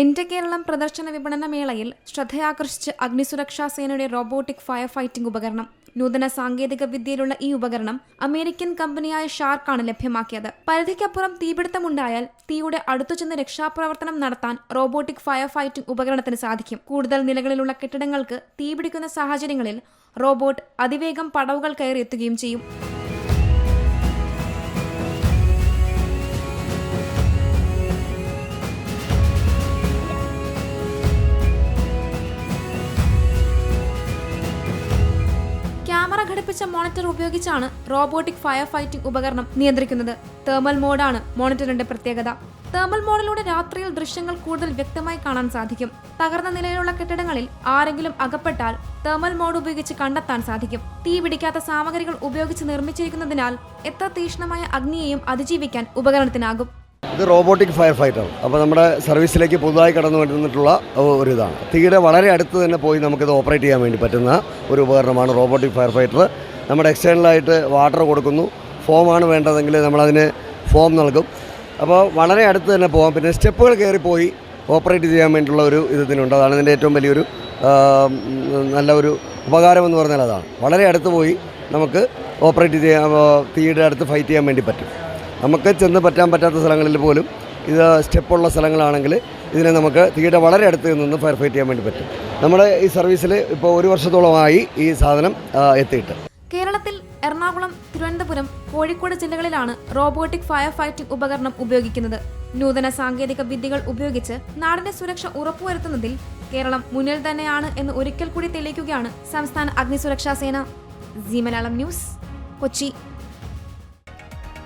എന്റെ കേരളം പ്രദർശന വിപണന മേളയിൽ ശ്രദ്ധയാകർഷിച്ച് അഗ്നിസുരക്ഷാ സേനയുടെ റോബോട്ടിക് ഫയർ ഫൈറ്റിംഗ് ഉപകരണം. നൂതന സാങ്കേതിക വിദ്യയിലുള്ള ഈ ഉപകരണം അമേരിക്കൻ കമ്പനിയായ ഷാർക്കാണ് ലഭ്യമാക്കിയത്. പരിധിക്കപ്പുറം തീപിടുത്തമുണ്ടായാൽ തീയുടെ അടുത്തു ചെന്ന് രക്ഷാപ്രവർത്തനം നടത്താൻ റോബോട്ടിക് ഫയർ ഫൈറ്റിംഗ് ഉപകരണത്തിന് സാധിക്കും. കൂടുതൽ നിലകളിലുള്ള കെട്ടിടങ്ങൾക്ക് തീപിടിക്കുന്ന സാഹചര്യങ്ങളിൽ റോബോട്ട് അതിവേഗം പടവുകൾ കയറി എത്തുകയും ചെയ്യും. ഘടിപ്പിച്ച മോണിറ്റർ ഉപയോഗിച്ചാണ് റോബോട്ടിക് ഫയർ ഫൈറ്റിംഗ് ഉപകരണം നിയന്ത്രിക്കുന്നത്. തേർമൽ മോഡാണ് മോണിറ്ററിന്റെ പ്രത്യേകത. തേർമൽ മോഡിലൂടെ രാത്രിയിൽ ദൃശ്യങ്ങൾ കൂടുതൽ വ്യക്തമായി കാണാൻ സാധിക്കും. തകർന്ന നിലയിലുള്ള കെട്ടിടങ്ങളിൽ ആരെങ്കിലും അകപ്പെട്ടാൽ തേർമൽ മോഡ് ഉപയോഗിച്ച് കണ്ടെത്താൻ സാധിക്കും. തീ പിടിക്കാത്ത സാമഗ്രികൾ ഉപയോഗിച്ച് നിർമ്മിച്ചിരിക്കുന്നതിനാൽ എത്ര തീക്ഷ്ണമായ അഗ്നിയെയും അതിജീവിക്കാൻ ഉപകരണത്തിനാകും. ഇത് റോബോട്ടിക് ഫയർ ഫൈറ്റർ. അപ്പോൾ നമ്മുടെ സർവീസിലേക്ക് പുതുതായി കടന്നു വന്നിട്ടുള്ള ഒരു ഇതാണ്. തീയുടെ വളരെ അടുത്ത് തന്നെ പോയി നമുക്കിത് ഓപ്പറേറ്റ് ചെയ്യാൻ വേണ്ടി പറ്റുന്ന ഒരു ഉപകരണമാണ് റോബോട്ടിക് ഫയർ ഫൈറ്റർ. നമ്മുടെ എക്സ്റ്റേണലായിട്ട് വാട്ടർ കൊടുക്കുന്നു. ഫോമാണ് വേണ്ടതെങ്കിൽ നമ്മളതിന് ഫോം നൽകും. അപ്പോൾ വളരെ അടുത്ത് തന്നെ പോകാം. പിന്നെ സ്റ്റെപ്പുകൾ കയറിപ്പോയി ഓപ്പറേറ്റ് ചെയ്യാൻ വേണ്ടിയിട്ടുള്ള ഒരു ഇത് ഇതിനുണ്ട്. അതാണ് ഇതിന്റെ ഏറ്റവും വലിയൊരു നല്ല ഒരു ഉപകാരം എന്ന് പറഞ്ഞാൽ അതാണ്. വളരെ അടുത്ത് പോയി നമുക്ക് ഓപ്പറേറ്റ് ചെയ്യാൻ തീയുടെ അടുത്ത് ഫൈറ്റ് ചെയ്യാൻ വേണ്ടി പറ്റും. നമുക്ക് ചെന്ന് പറ്റാൻ പറ്റാത്ത സ്ഥലങ്ങളിൽ പോലും ഇത് സ്റ്റെപ്പുള്ള സ്ഥലങ്ങളാണെങ്കിൽ ഇതിനെ നമുക്ക് തീയുടെ വളരെ അടുത്ത് നിന്ന് ഫയർ ഫൈറ്റ് ചെയ്യാൻ വേണ്ടി പറ്റും. നമ്മുടെ ഈ സർവീസിൽ ഇപ്പോൾ ഒരു വർഷത്തോളമായി ഈ സാധനം എത്തിയിട്ട്. കേരളത്തിൽ എറണാകുളം തിരുവനന്തപുരം കോഴിക്കോട് ജില്ലകളിലാണ് റോബോട്ടിക് ഫയർ ഫൈറ്റിംഗ് ഉപകരണം ഉപയോഗിക്കുന്നത്. നൂതന സാങ്കേതിക വിദ്യകൾ ഉപയോഗിച്ച് നാടിന്റെ സുരക്ഷ ഉറപ്പുവരുത്തുന്നതിൽ കേരളം മുന്നിൽ തന്നെയാണ് എന്ന് ഒരിക്കൽ കൂടി തെളിയിക്കുകയാണ് സംസ്ഥാന അഗ്നിസുരക്ഷാ സേന. G Malayalam news Kochi.